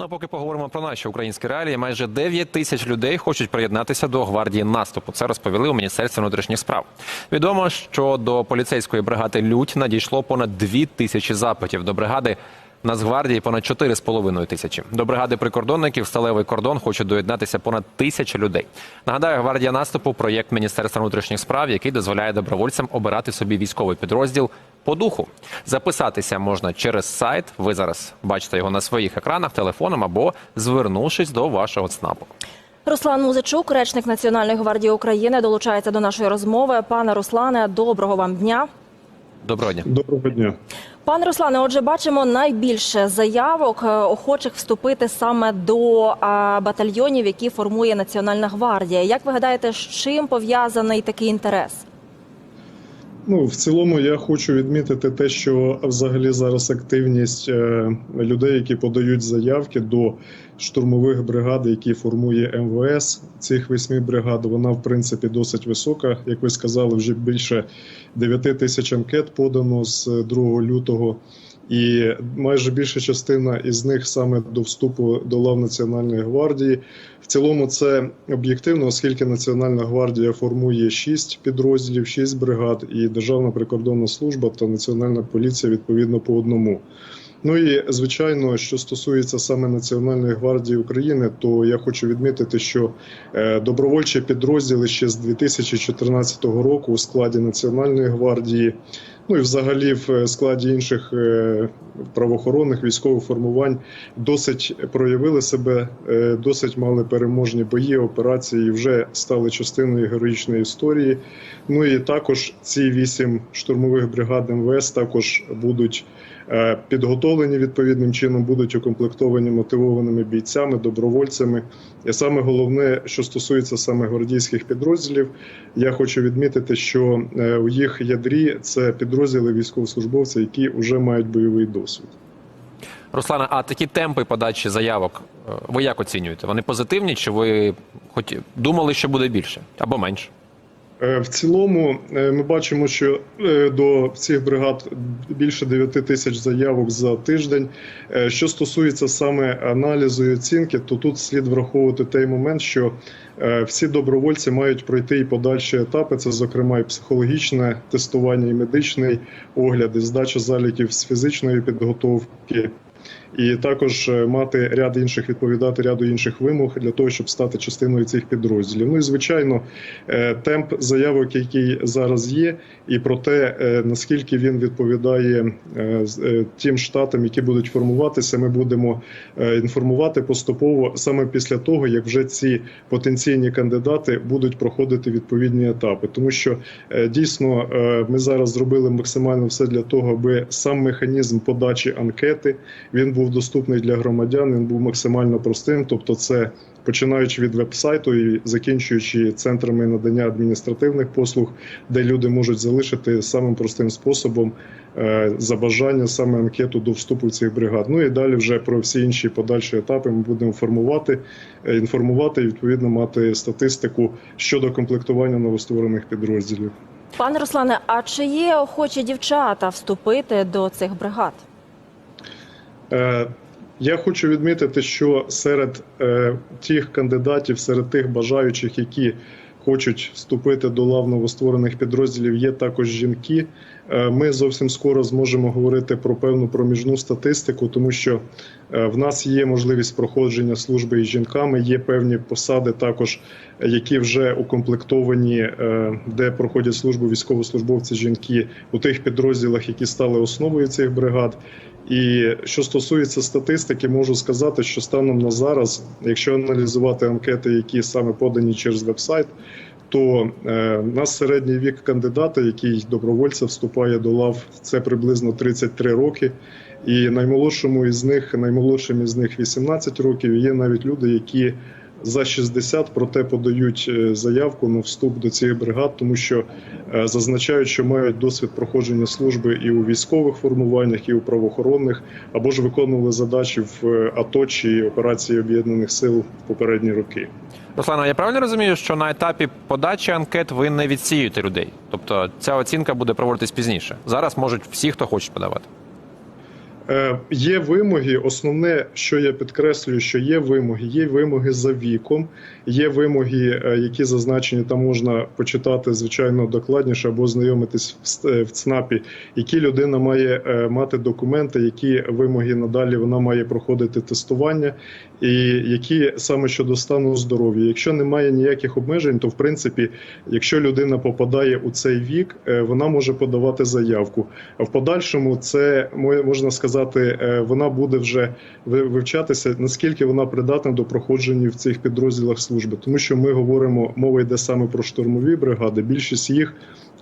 Ну а поки поговоримо про наші українські реалії. Майже 9 тисяч людей хочуть приєднатися до гвардії наступу. Це розповіли у міністерстві внутрішніх справ. Відомо, що до поліцейської бригади Лють надійшло понад 2 тисячі запитів. До бригади Нацгвардії понад 4,5 тисячі. До бригади прикордонників сталевий кордон хочуть доєднатися понад тисяча людей. Нагадаю, гвардія наступу проєкт Міністерства внутрішніх справ, який дозволяє добровольцям обирати собі військовий підрозділ по духу. Записатися можна через сайт. Ви зараз бачите його на своїх екранах, телефоном або звернувшись до вашого ЦНАПу. Руслан Музичук, речник Національної гвардії України, долучається до нашої розмови. Пане Руслане, доброго вам дня. Доброго дня. Доброго дня. Пане Руслане, отже, бачимо найбільше заявок е, охочих вступити саме до батальйонів, які формує Національна гвардія. Як ви гадаєте, з чим пов'язаний такий інтерес? Ну, в цілому, я хочу відмітити те, що взагалі зараз активність е, людей, які подають заявки до штурмових бригад, які формує МВС, цих восьми бригад, вона в принципі досить висока. Як ви сказали, вже більше 9 тисяч анкет подано з 2 лютого. І майже більша частина із них саме до вступу до лав Національної гвардії. В цілому це об'єктивно, оскільки Національна гвардія формує 6 підрозділів, 6 бригад, і Державна прикордонна служба та Національна поліція відповідно по одному. Ну і звичайно, що стосується саме Національної гвардії України, то я хочу відмітити, що е, добровольчі підрозділи ще з 2014 року у складі Національної гвардії, ну і взагалі в складі інших е, правоохоронних військових формувань досить проявили себе, е, досить мали переможні бої, операції вже стали частиною героїчної історії. Ну і також ці вісім штурмових бригад МВС також будуть е, підготовлені відповідним чином, будуть укомплектовані мотивованими бійцями, добровольцями. І саме головне, що стосується саме гвардійських підрозділів, я хочу відмітити, що е, у їх ядрі це підрозділи військовослужбовців, які вже мають бойовий досвід. Руслана, а такі темпи подачі заявок е, ви як оцінюєте? Вони позитивні? Чи ви хоч думали, що буде більше або менше? Е, В цілому е, ми бачимо, що е, до цих бригад більше 9 тисяч заявок за тиждень. Що стосується саме аналізу і оцінки, то тут слід враховувати той момент, що всі добровольці мають пройти і подальші етапи. Це, зокрема, і психологічне тестування, і медичний огляд, і здача заліків з фізичної підготовки. І також е, мати ряд інших відповідати ряду інших вимог для того, щоб стати частиною цих підрозділів. Ну і звичайно, е, темп заявок, який зараз є, і про те, е, наскільки він відповідає тим штатам, які будуть формуватися, ми будемо інформувати поступово саме після того, як вже ці потенційні кандидати будуть проходити відповідні етапи, тому що дійсно ми зараз зробили максимально все для того, аби сам механізм подачі анкети він був доступний для громадян. Він був максимально простим, тобто це. Починаючи від веб-сайту і закінчуючи центрами надання адміністративних послуг, де люди можуть залишити самим простим способом е, за бажання саме анкету до вступу в цих бригад. Ну і далі вже про всі інші подальші етапи ми будемо формувати, е, інформувати і відповідно мати статистику щодо комплектування новостворених підрозділів. Пане Руслане, а чи є охочі дівчата вступити до цих бригад? Е, Я хочу відмітити, що серед е, тих кандидатів, серед тих бажаючих, які хочуть вступити до лав новостворених підрозділів, є також жінки. Е, Ми зовсім скоро зможемо говорити про певну проміжну статистику, тому що в нас є можливість проходження служби із жінками. Є певні посади, також які вже укомплектовані, де проходять службу військовослужбовці жінки у тих підрозділах, які стали основою цих бригад. І що стосується статистики, можу сказати, що станом на зараз, якщо аналізувати анкети, які саме подані через веб-сайт, то е, нас середній вік кандидата, який добровольця вступає до лав, це приблизно 33 роки. І наймолодшому із них, наймолодшим із них 18 років. Є навіть люди, які за 60, проте подають е, заявку на вступ до цих бригад, тому що е, зазначають, що мають досвід проходження служби і у військових формуваннях, і у правоохоронних, або ж виконували задачі в е, АТО чи операції об'єднаних сил в попередні роки. Руслана, я правильно розумію, що на етапі подачі анкет ви не відсіюєте людей? Тобто ця оцінка буде проводитись пізніше. Зараз можуть всі, хто хоче подавати. Е, Є вимоги. Основне, що я підкреслюю, що є вимоги. Є вимоги за віком, є вимоги, е, які зазначені там можна почитати звичайно докладніше або знайомитись в е, ЦНАПі, які людина має мати документи, які вимоги надалі вона має проходити тестування, і які саме щодо стану здоров'я. Якщо немає ніяких обмежень, то в принципі, якщо людина попадає у цей вік, вона може подавати заявку. А в подальшому це мо- можна сказати, е, вона буде вже вивчатися, наскільки вона придатна до проходження в цих підрозділах служби, тому що ми говоримо, мова йде саме про штурмові бригади. Більшість їх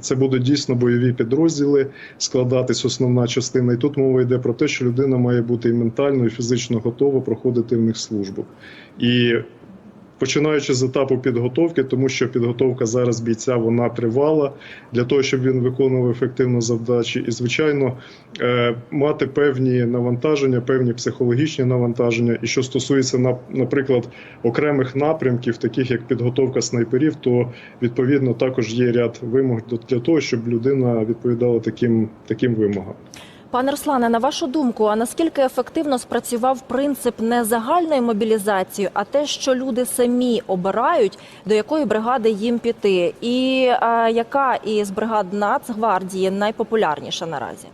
це будуть дійсно бойові підрозділи, складатись основна частина. І тут мова йде про те, що людина має бути і ментально, і фізично готова проходити в них службу. І починаючи з етапу підготовки, тому що підготовка зараз бійця вона тривала для того, щоб він виконував ефективно завдачі, і звичайно е, мати певні навантаження, певні психологічні навантаження. І що стосується на- наприклад, окремих напрямків, таких як підготовка снайперів, то відповідно також є ряд вимог для того, щоб людина відповідала таким, таким вимогам. Пане Руслане, на вашу думку, а наскільки ефективно спрацював принцип не загальної мобілізації, а те, що люди самі обирають, до якої бригади їм піти, і а, яка із бригад Нацгвардії найпопулярніша наразі?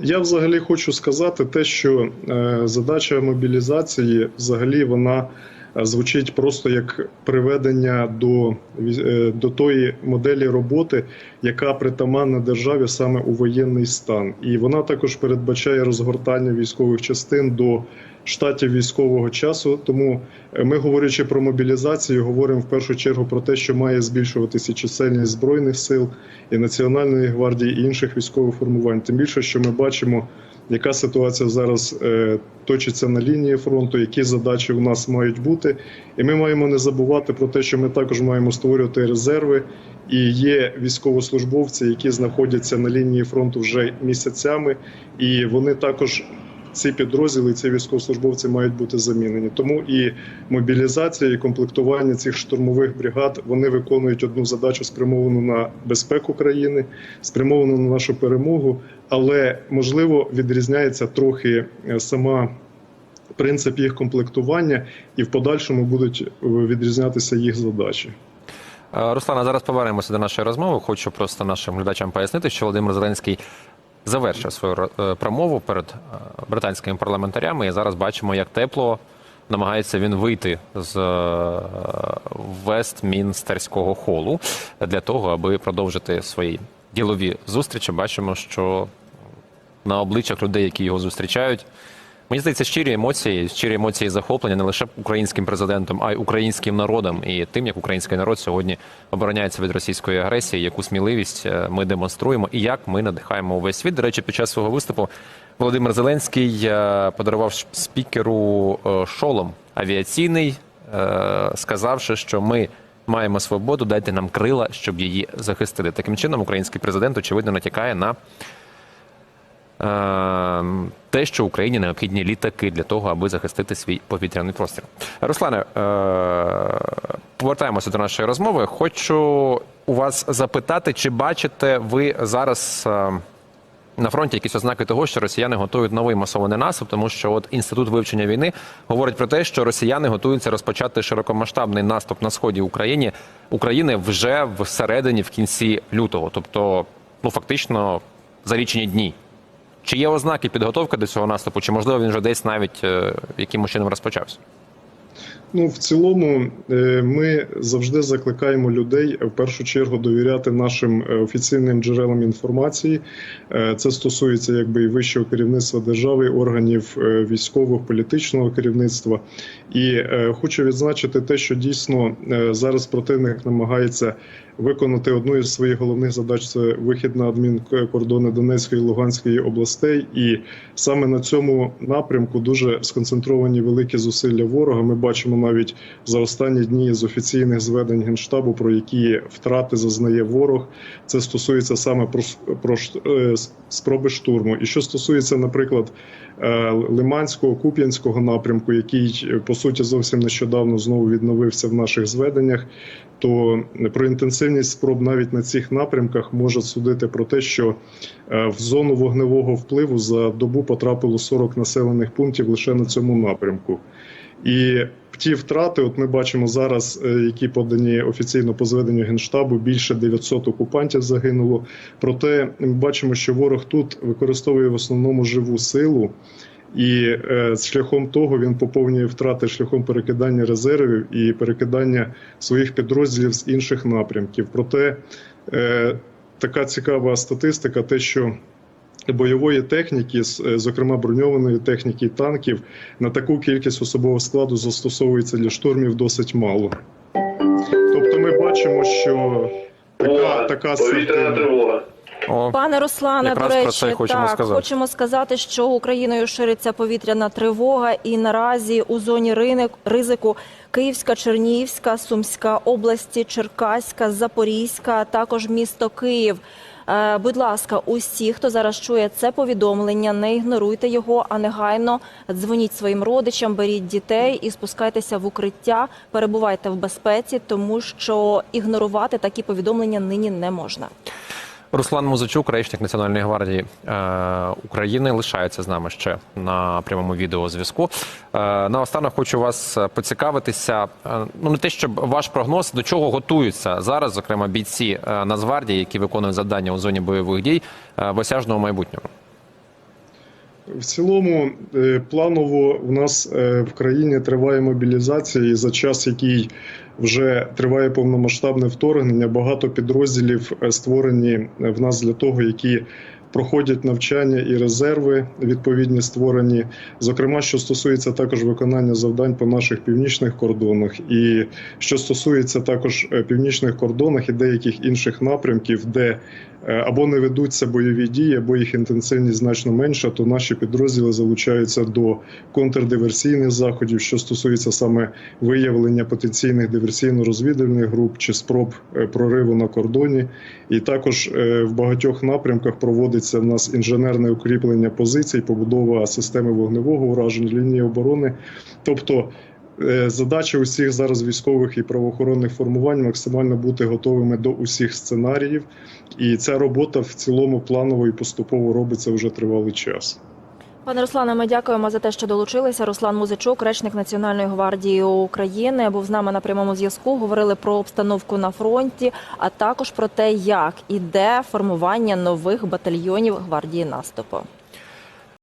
Я взагалі хочу сказати те, що е, задача мобілізації взагалі вона звучить просто як приведення до, е, до тої моделі роботи, яка притаманна державі саме у воєнний стан. І вона також передбачає розгортання військових частин до штатів військового часу. Тому е, ми, говорячи про мобілізацію, говоримо в першу чергу про те, що має збільшуватися чисельність збройних сил і Національної гвардії, і інших військових формувань. Тим більше, що ми бачимо, яка ситуація зараз е, точиться на лінії фронту, які задачі у нас мають бути. І ми маємо не забувати про те, що ми також маємо створювати резерви. І є військовослужбовці, які знаходяться на лінії фронту вже місяцями, і вони також. Ці підрозділи, ці військовослужбовці мають бути замінені. Тому і мобілізація, і комплектування цих штурмових бригад вони виконують одну задачу спрямовану на безпеку країни, спрямовану на нашу перемогу, але можливо відрізняється трохи е, сама принцип їх комплектування, і в подальшому будуть е, відрізнятися їх задачі. Е, Руслана, зараз повернемося до нашої розмови. Хочу просто нашим глядачам пояснити, що Володимир Зеленський завершив свою е, промову перед е, британськими парламентарями. І зараз бачимо, як тепло намагається він вийти з е, Вестмінстерського холу для того, аби продовжити свої ділові зустрічі. Бачимо, що на обличчях людей, які його зустрічають. Мені здається, щирі емоції, щирі емоції захоплення не лише українським президентом, а й українським народом і тим, як український народ сьогодні обороняється від російської агресії, яку сміливість е, ми демонструємо і як ми надихаємо увесь світ. До речі, під час свого виступу Володимир Зеленський е, подарував спікеру е, шолом авіаційний, сказавши, що ми. Маємо свободу, дайте нам крила, щоб її захистити. Таким чином, український президент очевидно натякає на те, що Україні необхідні літаки для того, аби захистити свій повітряний простір. Руслане, е, повертаємося до нашої розмови. Хочу у вас запитати, чи бачите ви зараз. е, на фронті якісь ознаки того, що росіяни готують новий масований наступ, тому що от інститут вивчення війни говорить про те, що росіяни готуються розпочати широкомасштабний наступ на сході України України вже всередині, в кінці лютого, тобто, ну фактично за лічені дні. Чи є ознаки підготовки до цього наступу, чи можливо він вже десь навіть яким якимось чином розпочався? Ну, в цілому, е, ми завжди закликаємо людей в першу чергу довіряти нашим е, офіційним джерелам інформації. Е, Це стосується якби і вищого керівництва держави, органів е, військового, політичного керівництва. І е, хочу відзначити те, що дійсно е, зараз противник намагається виконати одну із своїх головних задач це вихід на адмінкордони Донецької і Луганської областей. І саме на цьому напрямку дуже сконцентровані великі зусилля ворога. Ми бачимо навіть за останні дні з офіційних зведень генштабу, про які втрати зазнає ворог. Це стосується саме про, про е, спроби штурму. І що стосується, наприклад, е, Лиманського, Куп'янського напрямку, який е, по суті зовсім нещодавно знову відновився в наших зведеннях, то про інтенсивність спроб навіть на цих напрямках може судити про те, що в зону вогневого впливу за добу потрапило 40 населених пунктів лише на цьому напрямку. І ті втрати, от ми бачимо зараз, е, які подані офіційно по зведенню генштабу, більше 900 окупантів загинуло. Проте ми бачимо, що ворог тут використовує в основному живу силу. І е, шляхом того він поповнює втрати шляхом перекидання резервів і перекидання своїх підрозділів з інших напрямків. Проте е, така цікава статистика, те, що бойової техніки, з- е, зокрема броньованої техніки і танків, на таку кількість особового складу застосовується для штурмів досить мало. Тобто, ми бачимо, що така, така Повітряна тривога. О, Пане Руслане, Якраз до про речі, це хочемо так, сказати. хочемо сказати, що Україною шириться повітряна тривога, і наразі у зоні ринок ризику Київська, Чернігівська, Сумська області, Черкаська, Запорізька, а також місто Київ. Е, Будь ласка, усі, хто зараз чує це повідомлення, не ігноруйте його, а негайно дзвоніть своїм родичам, беріть дітей і спускайтеся в укриття. Перебувайте в безпеці, тому що ігнорувати такі повідомлення нині не можна. Руслан Музичук, речник Національної гвардії е, України, лишається з нами ще на прямому відеозв'язку. Е, наостанок хочу вас поцікавитися. е, ну не те, щоб ваш прогноз до чого готуються зараз, зокрема бійці е, Нацгвардії, які виконують завдання у зоні бойових дій е, в осяжному майбутньому. В цілому, е, планово в нас е, в країні триває мобілізація, і за час, який вже триває повномасштабне вторгнення, багато підрозділів е, створені в нас для того, які проходять навчання і резерви відповідні створені. Зокрема, що стосується також виконання завдань по наших північних кордонах, і що стосується також північних кордонах і деяких інших напрямків, де або не ведуться бойові дії, або їх інтенсивність значно менша, то наші підрозділи залучаються до контрдиверсійних заходів, що стосується саме виявлення потенційних диверсійно-розвідувальних груп чи спроб е, прориву на кордоні. І також е, в багатьох напрямках проводиться в нас інженерне укріплення позицій, побудова системи вогневого ураження, лінії оборони. Тобто е, задача усіх зараз військових і правоохоронних формувань максимально бути готовими до усіх сценаріїв. І ця робота в цілому планово і поступово робиться вже тривалий час. Пане Руслане, ми дякуємо за те, що долучилися. Руслан Музичук, речник Національної гвардії України, був з нами на прямому зв'язку. Говорили про обстановку на фронті, а також про те, як іде формування нових батальйонів гвардії наступу.